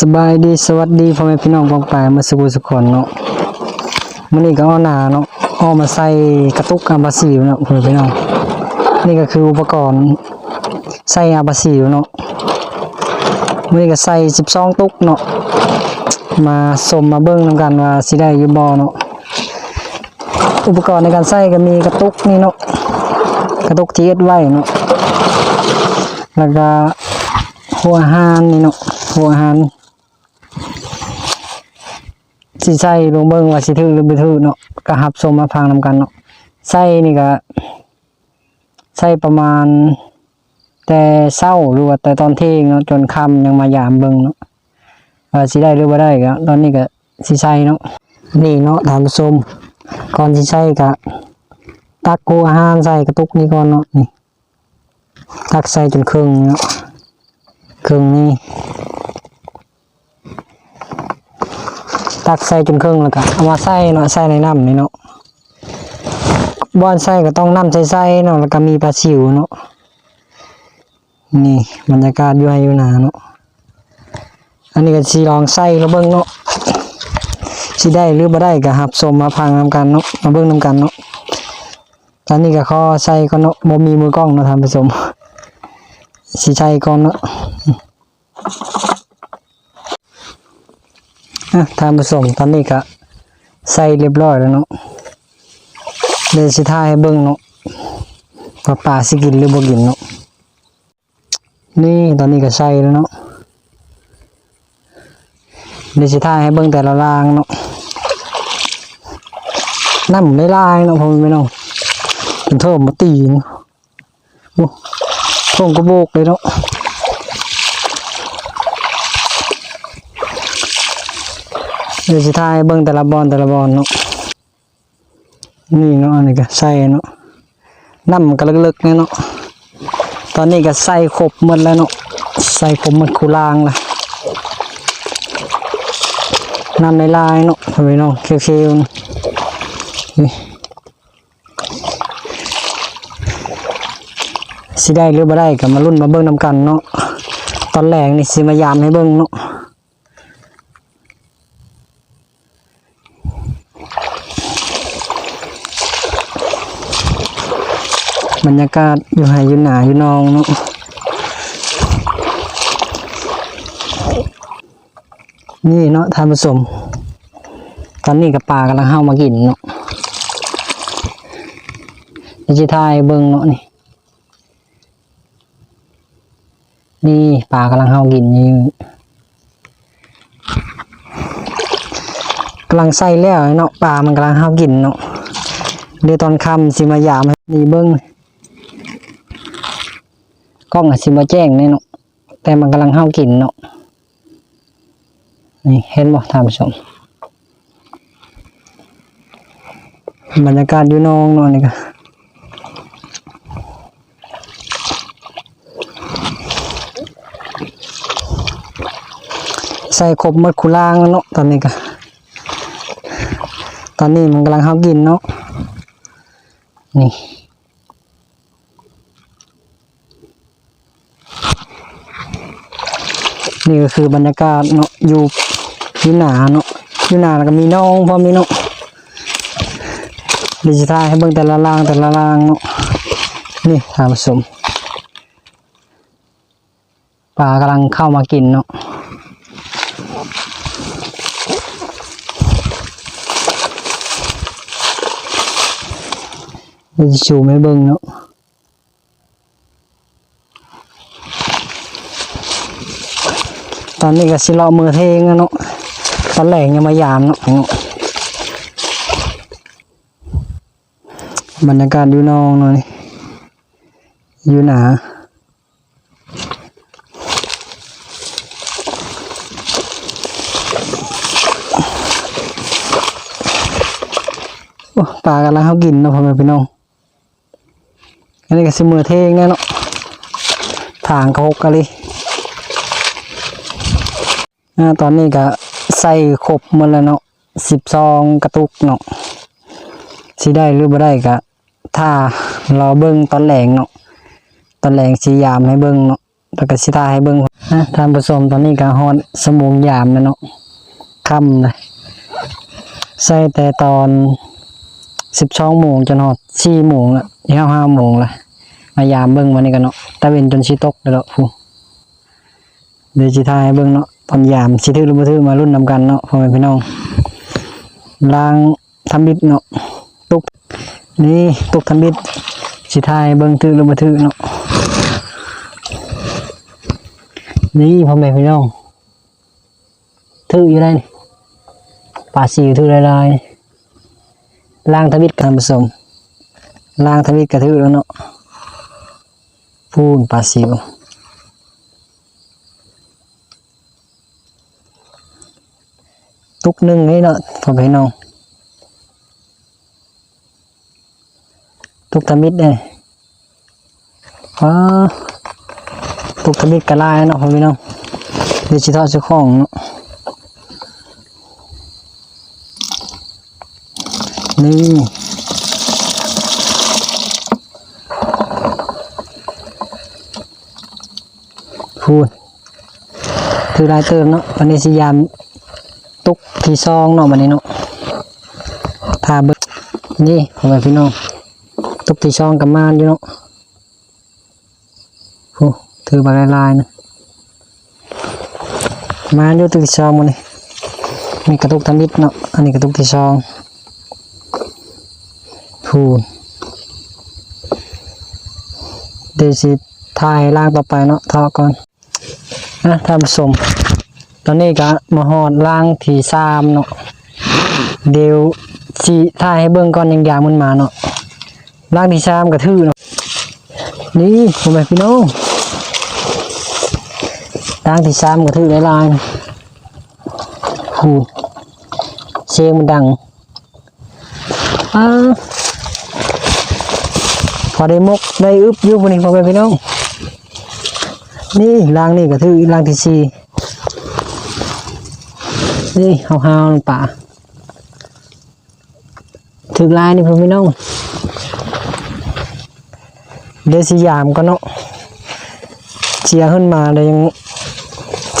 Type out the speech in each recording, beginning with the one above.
สบายดีสวัสดีพ่อแม่พี่น้องกองปายมาสุขสุขคนเนาะมื้อนี้ก็อาหนาเนาะเอมาใส่กระตุกอาบาซิลเนาะพ่อแม่พี่น้องนี่ก็คืออุปกรณ์ใส่อาบาซิลเนาะมื้อนี้ก็ใส่12ตุกเนาะมาสมมาเบิ่งนํกันว่าสิได้ยูบ่เนาะอุปกรณ์ในการใส่ก็มีกระตุกนี่เนาะกระตุกที่เอ็ดไว้เนาะแล้วก็หัวหารนี่เนาะหัวหาร สิใส่ลงเบิ่งว่าสิถือหรือบ่ถือเนาะก็หับชมมาฟังนำกันเนาะใส่นี่ก็ใส่ประมาณ แต่เช้าหรือว่าแต่ตอนเที่ยงเนาะจนค่ำยังมายามเบิ่งเนาะว่าสิได้หรือบ่ได้ก็ตอนนี้ก็สิใส่เนาะนี่เนาะท่านผู้ชมก่อนสิใส่ก็ตักกูอาหารใส่กระตุกนี้ก่อนเนาะนี่ตักใส่จนครึ่งเนาะครึ่งนี้ ตักใส่จนครึ่งแล้วก็เอามาใส่เนาะใส่ในน้ำนี่เนาะบอนใส่ก็ต้องน้ำใส่ๆเนาะแล้วก็มีปลาชิวเนาะนี่บรรยากาศอยู่ให้อยู่นาเนาะอันนี้ก็สิลองใส่แล้วเบิ่งเนาะสิได้หรือบ่ได้ก็หับสมมาพังนำกันเนาะมาเบิ่งนำกันเนาะตอนนี้ก็ข้อใส่ก่อนเนาะบ่มีมือกล้องเนาะท่านผู้ชมสิใส่ก่อนเนาะ อะท่านผู้ชมตอนนี้ก็ใส่เรียบร้อยแล้วเนาะเดี๋ยวสิทายให้เบิ่งเนาะว่าปลาสิกินหรือบ่กินเนาะนี่ตอนนี้ก็ใส่แล้วเนาะเดี๋ยวสิทายให้เบิ่งแต่ละรางเนาะน้ำไม่ลายเนาะพ่อแม่น้องเป็นโทษมาตีนโอ้โท่งกระโบกเลยเนาะ เดี๋ยวสิทายเบิ่งแต่ละบอลแต่ละบอลเนาะนี่เนาะนนี้ก็ใส่เนาะน้ำก็ลึกๆเนี่ยเนาะตอนนี้ก็ใส่ครบหมดแล้วเนาะใส่ครบหมดคูลางละน้ำในลายเนาะทำไมเนาะเคียวๆนี่สิได้หรือบ่ได้ก็มารุ่นมาเบิ่งนำกันเนาะตอนแรกนี่สิมายามให้เบิ่งเนาะ บรรยากาศอยู่ไหอยู่หนาอยู่นองเนาะนี่เนาะท่านผู้ชมตอนนี้กับปลากำลังเข้ามากินเนาะดิจิทายเบิ้งเนาะนี่ นี่ปลากำลังเข้ากินนี่กำลังใส่แล้วเนาะปลามันกำลังเข้ากินเนาะเดี๋ยวตอนค่ำสิมายามนี่เบิ้ง กล้องอาจสิมาแจ้งเนี่ยเนาะแต่มันกำลังห้าวกินเนาะนี่เห็นบ่ท่านผู้ชมบรรยากาศอยู่นองเนาะนี่ก็ใส่ครบมดคุล่างแล้วเนาะตอนนี้ก็ตอนนี้มันกำลังห้าวกินเนาะนี่ นี่ก็คือบรรยากาศเนาะอยู่อยู่หนาเนาะอยู่หนาแล้วก็มีน้องพร้อมีเนาะดิจิทัลให้เบิ่งแต่ละรางแต่ละรางเนาะนี่ทานผู้ชมปลากำลังเข้ามากินเนาะจะชูไม่เบิ่งเนาะ ตอนนี้ก็สิเลาะมือเทงอะเนาะตอนแรกยังมายามเนาะบรรยากาศอยู่นองเนาะนี่อยู่หนาปลากำลังเขากินเนาะพ่อแม่พี่น้องอันนี้ก็สิมือเทงเนาะทางเขาหกกะเลย ตอนนี้ก็ใส่ครบหมดแล้วเนาะสิบซองกระตุกเนาะสิได้หรือบ่ได้ก็ถ้าเราเบิ่งตอนแหลงเนาะตอนแหลงสียามให้เบิ่งเนาะแล้วก็สิตาให้เบิ่งนะท่านผู้ชมตอนนี้ก็ฮอดสมุงยามแล้วเนาะค่ำเลยใส่แต่ตอน12โมงจนฮอด4โมงละยาว5โมงละมายามเบิ่งวันนี้กันเนาะตะเวนจนสิตกแล้วเนาะผู้เดี๋ยวสิทายให้เบิ่งเนาะ ตอนยามสิถือหรือบ่ถือมารุ่นนำกันเนาะพ่อแม่พี่น้องล้างทำบิดเนาะตุกนี่ตุกทำบิดสิทายเบิ่งถือหรือบ่ถือเนาะนี่พ่อแม่พี่น้องถืออยู่ได้นี่ปลาซิวถือลายๆล่างทวิตกันผสมล่างทวิตกระถือแล้วเนาะพูนปลาซิว ตุกหนึ่งนี่เนาะพ่อพี่น้องตุกทมิดเนี่ยอ๋อตุกกระมิดกระลายเนาะพ่อพี่น้องดี๋ยวชิทอดเจ้าของเนาะนี่พูดถือลายเติมเนาะวันนี้สิยาม ตุกที่ซองเนาะวันนี้เนาะพาเบิกนี่พ่อแม่พี่น้องตุกที่ซองกับมานอยู่เนาะโอ้ถือมาลายๆนะมาอยู่ตึกที่องมันนี่มีกระตุกทำมิดเนาะอันนี้กระตุกที่สองพูนเดี๋ยวสิถ่ายล่างต่อไปเนาะทอก่อนนะท่านผู้ชม ตอนนี้ก็มาหอดล่างที่สามเนาะเดี๋ยวสิถ่ายให้เบิ่งก่อนยังยามันมาเนาะล่างที่สามกระทือเนาะนี่ผมไปพี่น้องดังที่สามก็ถือหลายหูเสียงมันดังอาพอได้มกได้อึบอยู่บนนี้พอไปพี่น้องนี่รางนี่ก็ถือรางที่สี่ นี่เฮาเฮาๆลงป่าถือลายนี่พ่อพี่น้องเดี๋ยวสิยามก็เนาะเชียร์ขึ้นมาเลยยัง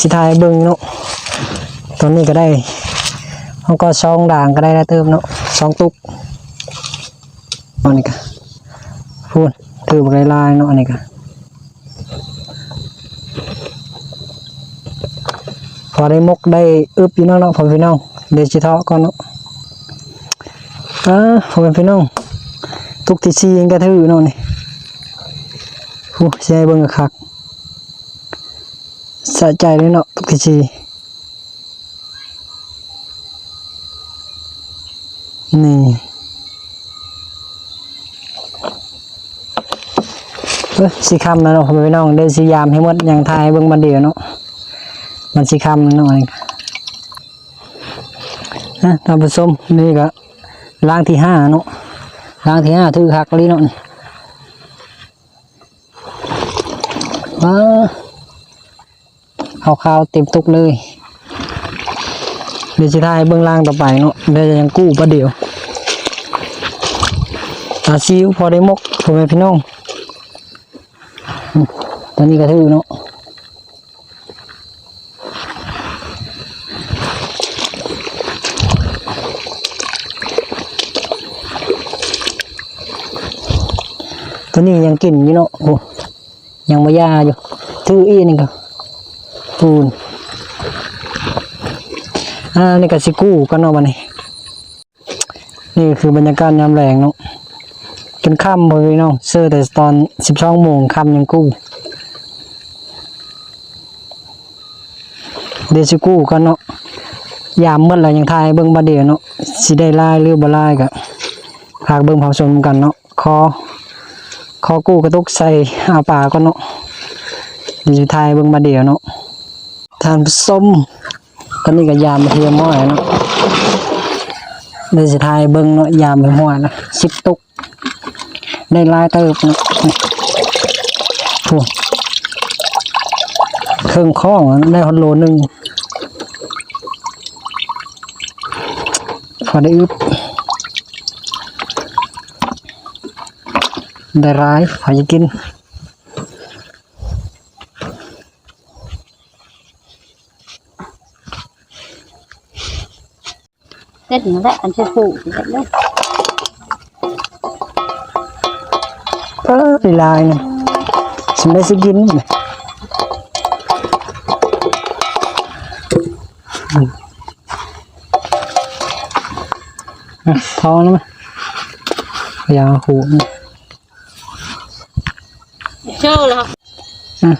สิทายเบิ่งเนาะตอนนี้ก็ได้เขาก็ซองด่างก็ได้ได้เติมเนาะซองตุกอันนี้ก็พูดถือบักลายเนาะอันนี้ก็ อได้มกได้อึบอยู่เนาะเนาะพอพี่น้องเดี๋ยวสิทาะก่อนเนาะอ่าพอพี่น้องตุกที่ซียังก็ถือเนาะนี่ผู้ใช้เบิ่งกะคักสะใจเลยเนาะทุกที่นี่สีคำนะเนาะผมไปน้องได้สียามให้หมดอย่างทายเบิ่งบันเดียวเนาะ มันสีคำนะเนาะนี่ก็นะท่านผู้ชมนี่ก็ล่างที่ห้าเนาะล่างที่ห้าถือหักลีเนาะนี่ว้าขาวๆเต็มตุกเลย เดี๋ยวจะได้เบื้องล่างต่อไปเนาะเดี๋ยวจะยังกู้ประเดี๋ยวตาซิวพอได้มกพ่อแม่พี่น้องตอนนี้ก็ถือเนาะ ตัวนี้ยังกินอยู่เนาะโอ้ยังม่ยาอยู่ถืออีกนี่ก็ปูนอ่านี่ก็สิกู้กันเนาะวันนี้นี่คือบรรยากาศยามแรงเนาะจนค่ำเลยเนาะเสื้อแต่ตอนสิบสองโมงค่ำยังกู้เดี๋ยวสิกู้กันเนาะยามเมื่อไรยังทายเบิ่งบาเดียเนาะสิได้ไลายหรือบ่ลายก็หากเบิ่งเผาชมกันเนาะคอ คอกู้กระตุกใส่อาปากก่อนเนาะเดี๋ยวทายเบิ่งบาเดียวเนาะทานส้มตอนนี้ก็ยามเทียมม้อยเนาะเดี๋ยวทายเบิ่งเนาะยามไปห้อยนะสิบตุกได้ลายเติบเนาะนี่โอ้เครื่องข้องได้ฮอดโลหนึงพอได้อึบ ได้ร้ายหายกินเส้นแหละอันเชฟูเผูกเลยเออลายนะฉันได้สกินท้องแล้วมั้ยยาหูนะ ชว์แล้วอะ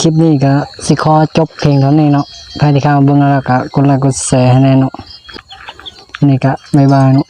คลิปนี้ก็สิขอจบเพลงเท่านี้เนาะใครที่เข้ามาเบิ่งแล้วก็กดไลค์กดแชร์ให้แน่เนาะนี่ก็บ๊ายบายเนาะ